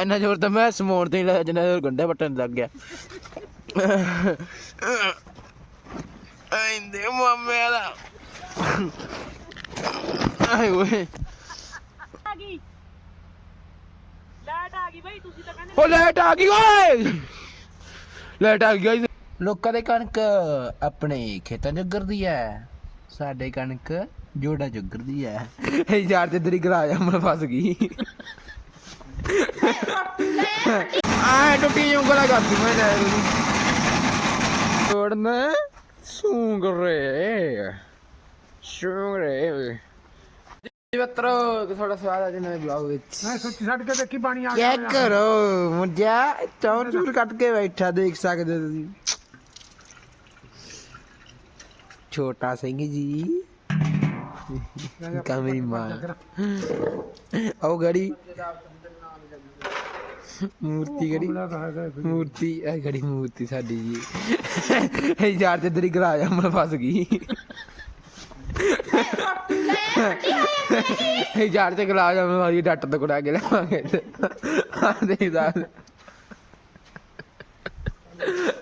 ਇੰਨਾ ਜ਼ੋਰ ਤਾਂ ਮੈਂ ਸਮੋਣ ਤੇ ਹੀ ਲਾਇਆ ਜਿੰਨਾ ਜ਼ੋਰ ਗੰਡੇ ਵੱਟਣ ਲੱਗ ਗਿਆ। ਆਇੰਦੇ ਮਾਮੇ ਦਾ ਆਏ ਓਏ। ਆ ਗਈ। ਲਾਈਟ ਆ ਗਈ ਬਈ ਤੁਸੀਂ ਤਾਂ ਕਹਿੰਦੇ ਓ ਲਾਈਟ ਆ ਗਈ ਓਏ। ਲਾਈਟ ਆ ਗਈ। ਲੋਕਾਂ ਦੇ ਕਣਕ ਆਪਣੇ ਖੇਤਾਂ 'ਚ ਉੱਗਰਦੀ ਐ ਸਾਡੇ ਕਣਕ ਜੋੜਾ 'ਚ ਉੱਗਰਦੀ ਐ। ਇਹ ਯਾਰ ਤੇ ਤੇਰੀ ਗਰਾ ਜਾ ਮਨ ਫਸ ਗਈ। ਆ ਟੁੱਟੀ ਉਂਗਲਾ ਕਰਦੀ ਮੈਂ ਲੈ ਤੋੜਨ ਸੂੰਗ ਰੇ। ਸੂੰਗ ਰੇ। ਜੀ ਮਿੱਤਰੋ ਤੁਹਾਡਾ ਸਵਾਗਤ ਹੈ ਜੀ ਨਵੇਂ ਬਲੌਗ ਵਿੱਚ। ਮੈਂ ਸੋਚੀ ਛੱਡ ਕੇ ਦੇਖੀ ਪਾਣੀ ਆ ਕੀ ਕਰੋ? ਮੁੰਡਿਆ ਚੌਰ ਚੂਰ ਕੱਟ ਕੇ ਬੈਠਾ ਦੇਖ ਸਕਦੇ ਹੋ ਤੁਸੀਂ। ਛੋਟਾ ਸਿੰਘ ਜੀ। ਮੇਰੀ। ਮਾਂ ਆਓ ਗੜੀ। ਮੂਰਤੀ ਗੜੀ। ਮੂਰਤੀ ਇਹ ਗੜੀ ਮੂਰਤੀ ਸਾਡੀ ਜੀ। ਇਹ ਯਾਰ ਤੇ ਤੇਰੀ ਗਰਾ ਜਾ ਫਸ ਗਈ। ਇਹ ਯਾਰ ਤੇ ਗਲਾ ਜਾ ਮੈਂ ਵਾਲੀ ਡੱਟ ਤੋਂ ਕੁੜਾ ਕੇ ਲਿਆਵਾਂਗੇ। ਆ ਦੇ ਦਾ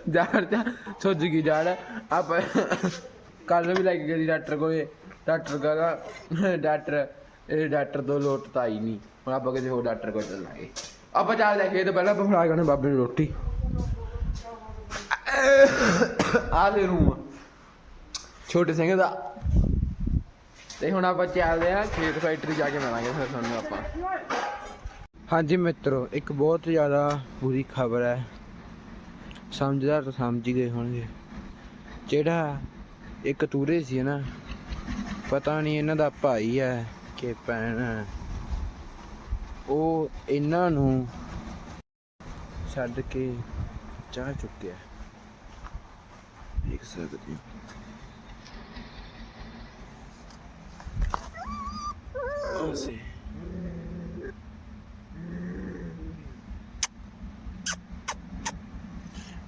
ਜਾੜ ਤੇ ਸੋਚ ਗਈ ਜਾੜ ਆਪ ਕੱਲ ਵੀ ਲੈ ਕੇ ਗਈ ਡਾਕਟਰ ਕੋਲੇ। ਡਾਕਟਰ ਕਹਿੰਦਾ, ਡਾਕਟਰ, ਇਹ ਡਾਕਟਰ ਤੋਂ ਲੋਟ ਤਾਂ ਆਈ ਨਹੀਂ। ਹੁਣ ਆਪਾਂ ਕਿਸੇ ਹੋਰ ਡਾਕਟਰ ਕੋਲ ਚੱਲਾਂਗੇ। ਆਪਾਂ ਚੱਲ ਖੇਤ ਪਹਿਲਾਂ, ਆਪਾਂ ਫੜਾ ਕੇ ਬਾਬੇ ਨੂੰ ਰੋਟੀ। ਆ ਦੇ ਰੂਮ। ਛੋਟੇ ਸਿੰਘ ਦਾ। ਤੇ ਹੁਣ ਆਪਾਂ ਚੱਲਦੇ ਆ ਖੇਤ ਫੈਕਟਰੀ ਜਾ ਕੇ ਮਿਲਾਂਗੇ ਫਿਰ ਤੁਹਾਨੂੰ ਆਪਾਂ। ਹਾਂਜੀ ਮਿੱਤਰੋ, ਇੱਕ ਬਹੁਤ ਜ਼ਿਆਦਾ ਬੁਰੀ ਖਬਰ ਹੈ। ਸਮਝਦਾਰ ਤਾਂ ਸਮਝ ਗਏ ਹੋਣਗੇ। ਜਿਹੜਾ ਇੱਕ ਤੂਰੇ ਸੀ ਨਾ ਪਤਾ ਨਹੀਂ ਇਹਨਾਂ ਦਾ ਭਾਈ ਹੈ ਕਿ ਭੈਣ ਹੈ। ਉਹ ਇਹਨਾਂ ਨੂੰ ਛੱਡ ਕੇ ਜਾ ਚੁੱਕਿਆ ਦੇਖ ਸਕਦੇ ਹੋ।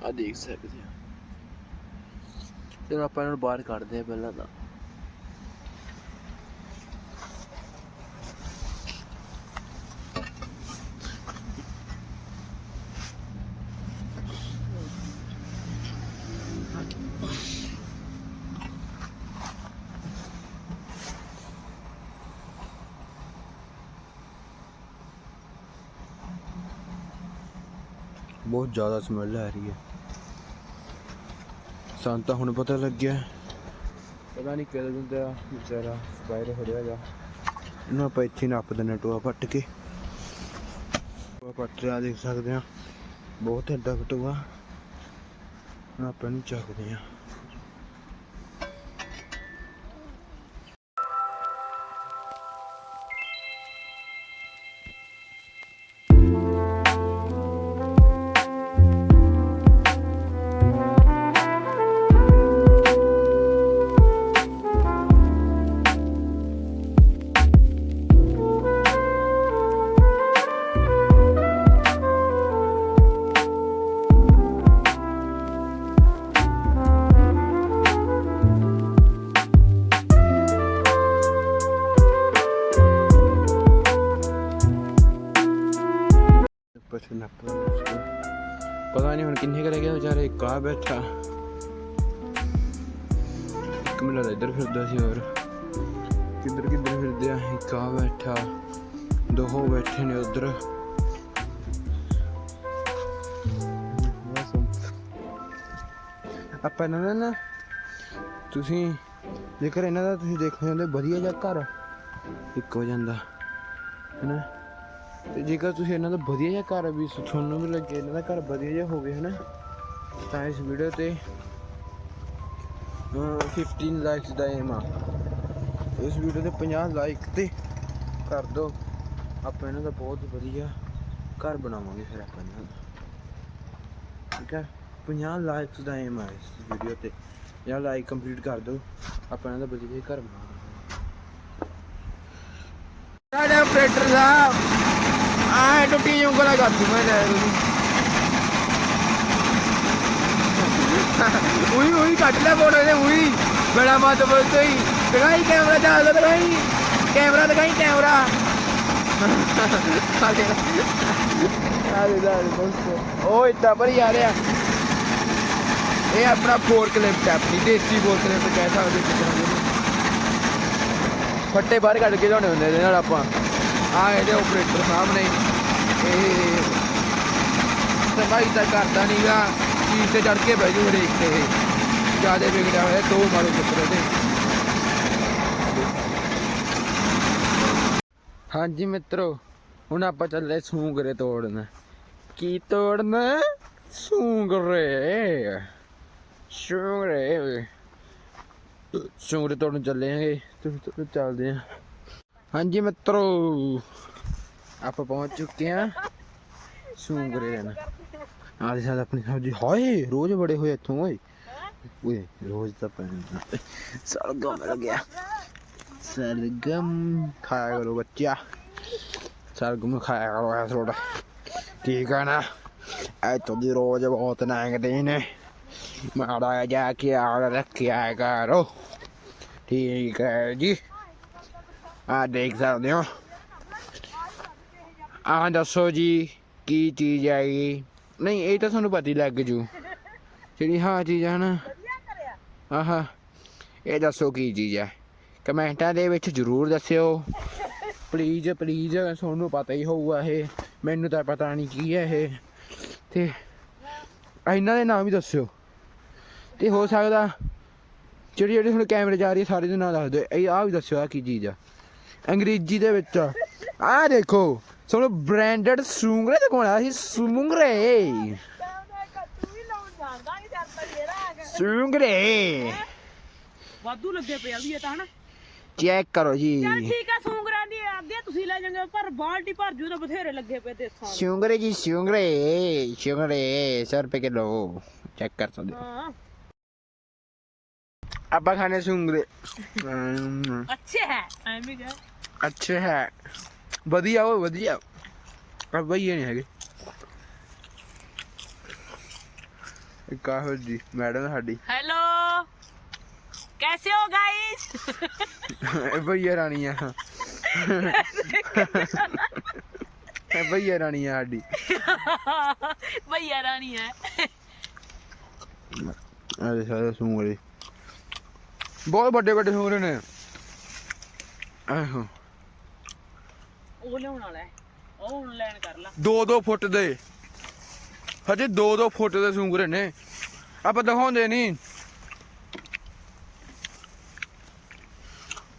ਆ ਦੇਖ ਸਕਦੇ ਹੋ। ਚਲੋ ਆਪਾਂ ਇਹਨਾਂ ਨੂੰ ਬਾਹਰ ਕੱਢਦੇ ਆ ਪਹਿਲਾਂ ਤਾਂ। ਬਹੁਤ ਜ਼ਿਆਦਾ ਸਮੈਲ ਆ ਰਹੀ ਹੈ। ਸਾਨੂੰ ਤਾਂ ਹੁਣ ਪਤਾ ਲੱਗਿਆ। ਪਤਾ ਨਹੀਂ ਕਿਹਦੇ ਦਿੰਦਾ ਵਿਚਾਰਾ ਸਪਾਇਰ ਹੋ ਰਿਹਾ ਜਾ ਇਹਨੂੰ ਆਪਾਂ ਇੱਥੇ ਨੱਪ ਦਿੰਦੇ ਟੋਆ ਪੱਟ ਕੇ। ਟੋਆ ਪੱਟ ਰਿਹਾ ਦੇਖ ਸਕਦੇ ਆ ਬਹੁਤ ਅੱਡਾ ਟੋਆ। ਆਪਾਂ ਇਹਨੂੰ ਚੱਕਦੇ ਆ ਪਛ ਨੱਪ ਪਤਾ ਨਹੀਂ ਹੁਣ ਕਿੰਨੇ ਕਰ ਗਿਆ ਵਿਚਾਰੇ, ਇੱਕ ਬੈਠਾ। ਇੱਕ ਮੈਨੂੰ ਲੱਗਦਾ ਇੱਧਰ ਫਿਰਦਾ ਸੀ ਹੋਰ। ਕਿੱਧਰ ਕਿੱਧਰ ਫਿਰਦੇ ਆ, ਇੱਕ ਬੈਠਾ। ਦੋ ਬੈਠੇ ਨੇ ਉਧਰ। ਆਪਾਂ ਇਹਨਾਂ ਨਾ, ਤੁਸੀਂ ਜੇਕਰ ਇਹਨਾਂ ਦਾ ਤੁਸੀਂ ਦੇਖਣਾ ਚਾਹੁੰਦੇ ਵਧੀਆ ਜਿਹਾ ਘਰ, ਇੱਕ ਹੋ ਜਾਂਦਾ। ਹੈਨਾ? ਤੇ ਜੇਕਰ ਤੁਸੀਂ ਇਹਨਾਂ ਦਾ ਵਧੀਆ ਜਿਹਾ ਘਰ ਵੀ ਤੁਹਾਨੂੰ ਵੀ ਲੱਗੇ, ਇਹਨਾਂ ਦਾ ਘਰ ਵਧੀਆ ਜਿਹਾ ਹੋਵੇ ਹਨਾ, ਤਾਂ ਇਸ ਵੀਡੀਓ ਤੇ 15 ਲਾਈਕਸ ਦਾ ਏਮ ਆ। ਇਸ ਵੀਡੀਓ ਤੇ 50 ਲਾਈਕ ਤੇ ਕਰ ਦਿਓ ਆਪਾਂ ਇਹਨਾਂ ਦਾ ਬਹੁਤ ਵਧੀਆ ਘਰ ਬਣਾਵਾਂਗੇ ਫਿਰ ਆਪਾਂ ਇਹਨਾਂ ਦਾ। ਠੀਕ ਹੈ 50 ਲਾਈਕਸ ਦਾ ਏਮ ਆ ਇਸ ਵੀਡੀਓ ਤੇ। ਜਾਂ ਲਾਈਕ ਕੰਪਲੀਟ ਕਰ ਦਿਓ ਆਪਾਂ ਇਹਨਾਂ ਦਾ ਵਧੀਆ ਘਰ ਬਣਾਵਾਂਗੇ। ਸਾਡੇ ਆਪਰੇਟਰ ਸਾਹਿਬ। ਆ ਟੁੱਟੀ ਉਂਗਲਾ ਕਰਦੀ ਮੈਂ ਲੈ ਉਹੀ ਉਹੀ ਕੱਟ ਲੈ ਫੋਟੋ ਇਹਨੇ, ਉਹੀ। ਬੜਾ ਮਤ ਬੋਲਤੋ ਹੀ ਦਿਖਾਈ ਕੈਮਰਾ ਚੱਲਦਾ ਦਿਖਾਈ। ਕੈਮਰਾ ਦਿਖਾਈ ਕੈਮਰਾ ਆਲੇ ਆਲੇ ਦੋਸਤੋ ਉਹ ਇੱਦਾਂ ਭਰੀ ਆ ਰਿਹਾ। ਇਹ ਆਪਣਾ ਫੋਰ ਕਲਿਪ ਹੈ, ਆਪਣੀ ਦੇਸੀ ਫੋਰ ਕਲਿਪ ਕਹਿ ਸਕਦੇ ਕਿਸੇ ਫੱਟੇ ਬਾਹਰ ਕੱਢ ਕੇ ਲਿਆਉਣੇ ਹੁੰਦੇ ਇਹਦੇ ਨਾਲ ਆਪਾਂ। ਆ ਇਹਦੇ ਆਪਰੇਟਰ ਸਾਹਮਣੇ। ਇਹ ਸਮਾਈ ਤਾਂ ਕਰਦਾ ਨਹੀਂਗਾ ਚੀਜ਼ ਤੇ ਚੜ ਕੇ ਬਹਿ ਜੂ ਹਰੇਕ ਤੇ ਇਹ। ਜਿਆਦੇ ਵਿਗੜਿਆ ਹੋਇਆ, ਦੋ ਮਾਰੋ ਪੁੱਤਰ ਇਹਦੇ। ਹਾਂਜੀ ਮਿੱਤਰੋ, ਹੁਣ ਆਪਾਂ ਚੱਲੇ ਸੂੰਗਰੇ ਤੋੜਨ। ਕੀ ਤੋੜਨ? ਸੂੰਗਰੇ। ਸੂੰਗਰੇ। ਸੂੰਗਰੇ ਤੋੜਨ ਚੱਲੇ ਆਂਗੇ। ਚੱਲਦੇ ਆਂ। ਹਾਂਜੀ ਮਿੱਤਰੋ। ਆਪਾਂ ਪਹੁੰਚ ਚੁੱਕੇ ਆ। ਸੂੰਗਰੇ ਲੈਣ ਆਦੇ ਸਾਡ ਆਪਣੀ ਸਬਜ਼ੀ, ਹਾਏ, ਰੋਜ਼ ਬੜੇ ਹੋਏ ਇੱਥੋਂ, ਓਏ। ਓਏ, ਰੋਜ਼ ਤਾਂ ਪੈਣਾ। ਸਲਗਮ ਮਿਲ ਗਿਆ। ਸਲਗਮ ਖਾਇਆ ਕਰੋ ਬੱਚਾ। ਸਲਗਮ ਖਾਇਆ ਕਰੋ ਐ ਥੋੜਾ ਠੀਕ ਹੈ ਨਾ? ਐ ਦੀ ਰੋਜ਼ ਬਹੁਤ ਨੰਗਦੇ ਨੇ। ਮਾੜਾ ਜਾ ਕੇ ਆੜ ਰੱਖਿਆ ਕਰੋ। ਠੀਕ ਹੈ ਜੀ। ਆ ਦੇਖ ਸਕਦੇ ਹੋ। ਆ ਦੱਸੋ ਜੀ ਕੀ ਚੀਜ਼ ਆਈ ਨਹੀਂ ਇਹ ਤਾਂ ਤੁਹਾਨੂੰ ਪਤਾ ਹੀ ਲੱਗ ਜੂ। ਜਿਹੜੀ ਹਾਂ ਚੀਜ਼ ਹੈ ਨਾ। ਆਹਾ ਇਹ ਦੱਸੋ ਕੀ ਚੀਜ਼ ਹੈ ਕਮੈਂਟਾਂ ਦੇ ਵਿੱਚ ਜਰੂਰ ਦੱਸਿਓ। ਪਲੀਜ਼ ਪਲੀਜ਼ ਤੁਹਾਨੂੰ ਪਤਾ ਹੀ ਹੋਊਗਾ ਇਹ। ਮੈਨੂੰ ਤਾਂ ਪਤਾ ਨਹੀਂ ਕੀ ਹੈ ਇਹ। ਤੇ ਇਹਨਾਂ ਦੇ ਨਾਮ ਵੀ ਦੱਸਿਓ। ਤੇ ਹੋ ਸਕਦਾ ਜਿਹੜੀ ਜਿਹੜੀ ਹੁਣ ਕੈਮਰੇ ਜਾ ਰਹੀ ਹੈ ਸਾਰੇ ਦੇ ਨਾਮ ਦੱਸ ਦਿਓ। ਇਹ ਆ ਵੀ ਦੱਸਿਓ ਆ ਕੀ ਚੀਜ਼ ਆ। ਅੰਗਰੇਜ਼ੀ ਦੇ ਵਿੱਚ ਆ। ਦੇਖੋ। ਸਾਨੂੰ ਬ੍ਰਾਂਡਡ ਸੂੰਗਰੇ ਤੇ ਕੋਣ ਆ ਸੀ ਸੂੰਗਰੇ। ਸੂੰਗਰੇ। ਵਾਧੂ ਲੱਗੇ ਪਏ ਆ ਵੀ ਇਹ ਤਾਂ ਹਨਾ। ਚੈੱਕ ਕਰੋ ਜੀ। ਚੱਲ ਠੀਕ ਆ ਸੂੰਗਰਾਂ ਦੀ ਅੱਗੇ ਤੁਸੀਂ ਲੈ ਜਾਂਗੇ ਪਰ ਬਾਲਟੀ ਭਰ ਜੂ ਤਾਂ ਬਥੇਰੇ ਲੱਗੇ ਪਏ ਦੇਸਾਂ ਦੇ। ਸੂੰਗਰੇ ਜੀ ਸੂੰਗਰੇ ਸੂੰਗਰੇ 100 ਰੁਪਏ ਕਿਲੋ। ਚੈੱਕ ਕਰ ਸਕਦੇ ਹੋ। ਆਪਾਂ ਖਾਣੇ ਸੂੰਗਰੇ। ਅੱਛੇ ਹੈ ਐਵੇਂ ਗਿਆ ਅੱਛੇ ਹੈ। ਵਧੀਆ ਉਹ ਵਧੀਆ। ਆ ਬਈ ਇਹ ਨਹੀਂ ਹੈਗੇ। ਇੱਕ ਆਹੋ ਜੀ ਮੈਡਮ ਸਾਡੀ। ਹੈਲੋ ਕੈਸੇ ਹੋ ਗਾਇਸ ਭਈਆ ਰਾਣੀ ਆ। ਭਈਆ ਰਾਣੀ ਆ ਸਾਡੀ। ਭਈਆ ਰਾਣੀ ਹੈ। ਆਲੇ ਸਾਰੇ ਸੂੰਗਰੇ ਬਹੁਤ ਵੱਡੇ ਵੱਡੇ ਸੂੰਗਰੇ ਨੇ। ਆਹੋ। ਉਹ ਲਿਆਉਣ ਵਾਲਾ ਹੈ। ਉਹ ਆਨਲਾਈਨ ਕਰ ਲਾ। 2-2 ਫੁੱਟ ਦੇ। ਹਜੇ 2-2 ਫੁੱਟ ਦੇ ਸੂੰਗਰੇ ਨੇ। ਆਪਾਂ ਦਿਖਾਉਂਦੇ ਨਹੀਂ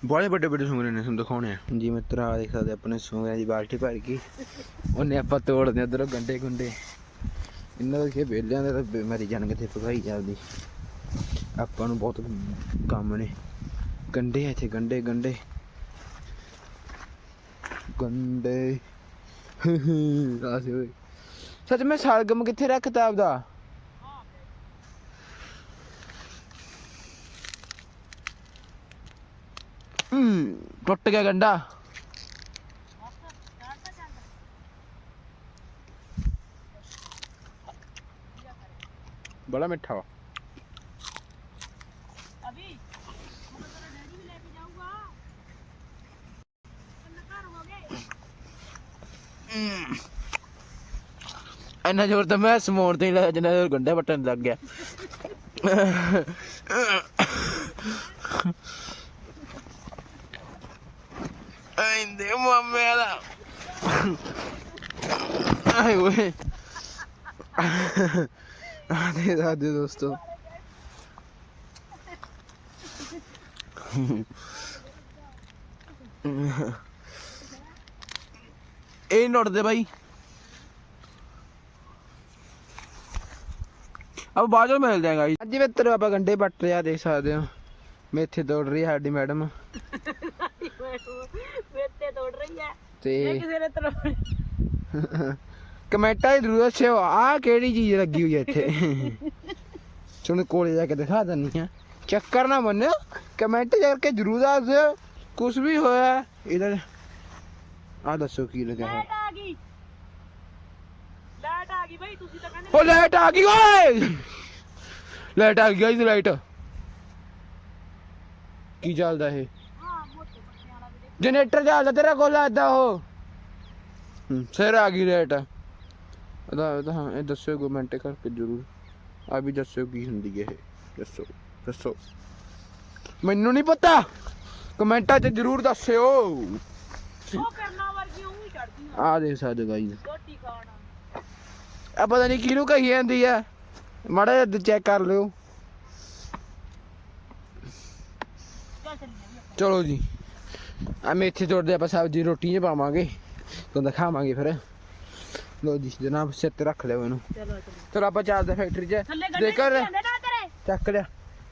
ਬੜੇ ਵੱਡੇ ਵੱਡੇ ਸੂੰਗਰੇ ਨੇ ਤੁਹਾਨੂੰ ਦਿਖਾਉਣੇ ਆ। ਜੀ ਮਿੱਤਰ ਆ ਦੇਖ ਸਕਦੇ ਆਪਣੇ ਸੂੰਗਰਿਆਂ ਦੀ ਬਾਲਟੀ ਭਰ ਗਈ। ਉਹਨੇ ਆਪਾਂ ਤੋੜਦੇ ਉਧਰੋਂ ਗੰਡੇ ਗੁੰਡੇ। ਇਹਨਾਂ ਦੇ ਕੀ ਵੇਲਿਆਂ ਦੇ ਤਾਂ ਮਰੀ ਜਾਣਗੇ ਤੇ ਭਗਾਈ ਜਾਂਦੀ। ਆਪਾਂ ਨੂੰ ਬਹੁਤ ਕੰਮ ਨੇ। ਗੰਡੇ ਇੱਥੇ ਗੰਡੇ ਗੰਡੇ। ਗੰਡੇ। ਆਸੇ ਓਏ ਸੱਚ ਮੈਂ ਸਲਗਮ ਕਿੱਥੇ ਰੱਖਤਾ ਆਪਦਾ? ਹਮ ਟੁੱਟ ਗਿਆ ਗੰਡਾ। ਬੜਾ ਮਿੱਠਾ ਵਾ ਅਭੀ ਮੈਂ ਤੇਰਾ ਡੈਡੀ ਵੀ ਲੈ ਕੇ ਜਾਊਗਾ ਕਿੰਨਾ ਘਰ ਹੋ ਗਏ ਇੰਨਾ ਜ਼ੋਰ ਤਾਂ ਮੈਂ ਸਮੋਣ ਤੇ ਹੀ ਲਾਇਆ ਜਿੰਨਾ ਜ਼ੋਰ ਗੰਡੇ ਵੱਟਣ ਲੱਗ ਗਿਆ। ਆਇੰਦੇ ਮਾਮੇ ਦਾ ਆਏ ਓਏ। ਆ ਦੇ ਦਾਦੇ ਦੋਸਤੋ। ਇਹ ਨੀ ਨੁੱਟਦੇ ਬਾਈ। ਅਬ ਬਾਜੋ ਮਿਲਦੇ ਆ ਗਾਈ ਅੱਜ ਮਿੱਤਰ ਆਪਾਂ ਗੰਡੇ ਵੱਟ ਰਿਆ ਦੇਖ ਸਕਦੇ ਹੋ। ਮੇਥੇ ਤੋੜ ਰਹੀ ਹੈ ਸਾਡੀ ਮੈਡਮ। ਵੇਤੇ ਤੋੜ ਰਹੀ ਹੈ ਤੇ ਕਿਸੇ ਨੇ ਤਰ੍ਹਾਂ ਕਮੈਂਟਾਂ 'ਚ ਜ਼ਰੂਰ ਦੱਸਿਓ, ਆ ਕਿਹੜੀ ਚੀਜ਼ ਲੱਗੀ ਹੋਈ ਹੈ ਇੱਥੇ? ਤੁਹਾਨੂੰ ਕੋਲੇ ਜਾ ਕੇ ਦਿਖਾ ਦਿੰਨੀ ਆ। ਚੱਕਰ ਨਾ ਮੰਨਿਓ, ਕਮੈਂਟ ਕਰਕੇ ਜ਼ਰੂਰ ਦੱਸ ਦਿਓ। ਕੁਝ ਵੀ ਹੋਇਆ, ਇਹਦਾ ਆ ਦੱਸੋ ਕੀ ਲੱਗਿਆ ਹੋਇਆ? ਲਾਈਟ ਆ ਗਈ। ਲਾਈਟ ਆ ਗਈ ਬਈ ਤੁਸੀਂ ਤਾਂ ਕਹਿੰਦੇ ਓ ਲਾਈਟ ਆ ਗਈ ਓਏ! ਲਾਈਟ ਆ ਗਈ ਗਾਇਸ ਲਾਈਟ ਕੀ ਚੱਲਦਾ ਇਹ? ਹਾਂ ਮੋਟੇ ਪੱਟਿਆਂ ਵਾਲਾ ਵੀ ਦੇਖ। ਜਨਰੇਟਰ ਚੱਲਦਾ ਤੇਰਾ ਕੋਲ ਏਦਾਂ ਉਹ। ਹੂੰ ਸਿਰ ਆ ਗਈ ਇਹਦਾ ਹਾਂ ਇਹ ਦੱਸਿਓ ਕਮੈਂਟ ਕਰਕੇ ਜ਼ਰੂਰ। ਆ ਵੀ ਦੱਸਿਓ ਕੀ ਹੁੰਦੀ ਹੈ ਇਹ। ਦੱਸੋ ਦੱਸੋ। ਮੈਨੂੰ ਨਹੀਂ ਪਤਾ। ਕਮੈਂਟਾਂ 'ਚ ਜ਼ਰੂਰ ਦੱਸਿਓ। ਉਹ ਕਰਨਾ ਵਰਗੀ ਉਹ ਹੀ ਚੜਦੀਆਂ ਆ ਦੇ ਸਕਦੇ ਗਾਈਜ਼ ਰੋਟੀ ਖਾਣਾ ਆ ਪਤਾ ਨਹੀਂ ਕਿਹਨੂੰ ਕਹੀ ਜਾਂਦੀ ਆ। ਮਾੜਾ ਜਿਹਾ ਚੈੱਕ ਕਰ ਲਿਓ। ਚੱਲ ਜੀ। ਆ ਮੇਥੇ ਤੋੜਦੇ ਆਪਾਂ ਸਬਜ਼ੀ ਰੋਟੀ 'ਚ ਪਾਵਾਂਗੇ। ਤੁਹਾਨੂੰ ਦਿਖਾਵਾਂਗੇ ਫਿਰ। ਲੋ ਜੀ ਜਨਾਬ ਸਿਰ ਤੇ ਰੱਖ ਲਿਓ ਇਹਨੂੰ। ਚਲੋ ਚਲੋ। ਆਪਾਂ ਚੱਲਦੇ ਫੈਕਟਰੀ 'ਚ। ਜੇਕਰ ਨਾ ਚੱਕ ਲਿਆ।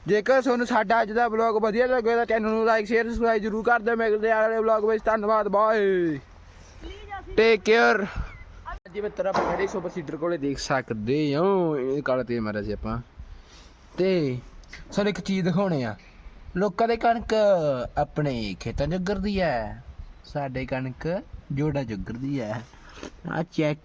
ਜੇਕਰ ਤੁਹਾਨੂੰ ਸਾਡਾ ਅੱਜ ਦਾ ਵਲੌਗ ਵਧੀਆ ਲੱਗਿਆ ਤਾਂ ਚੈਨਲ ਨੂੰ ਲਾਈਕ ਸ਼ੇਅਰ ਸਬਸਕ੍ਰਾਈਬ ਜ਼ਰੂਰ ਕਰ ਦਿਓ। ਮਿਲਦੇ ਆ ਅਗਲੇ ਵਲੌਗ ਵਿੱਚ। ਧੰਨਵਾਦ ਬਾਏ ਟੇਕ ਕੇਅਰ ਜੀ ਮੈਂ ਤੇਰਾ ਸੁਪਰ ਸੀਡਰ ਕੋਲੇ ਦੇਖ ਸਕਦੇ ਹੋ। ਇਹ ਕਾਲੇ ਤੇ ਮਾਰਿਆ ਸੀ ਆਪਾਂ। ਤੇ ਸਾਨੂੰ ਇੱਕ ਚੀਜ਼ ਦਿਖਾਉਣੇ ਆ। ਲੋਕਾਂ ਦੇ ਕਣਕ ਆਪਣੇ ਖੇਤਾਂ ਜੁਗਰਦੀ ਹੈ। ਸਾਡੇ ਕਣਕ ਜੋੜਾ ਜੁਗਰਦੀ ਹੈ। ਆ ਚੈੱਕ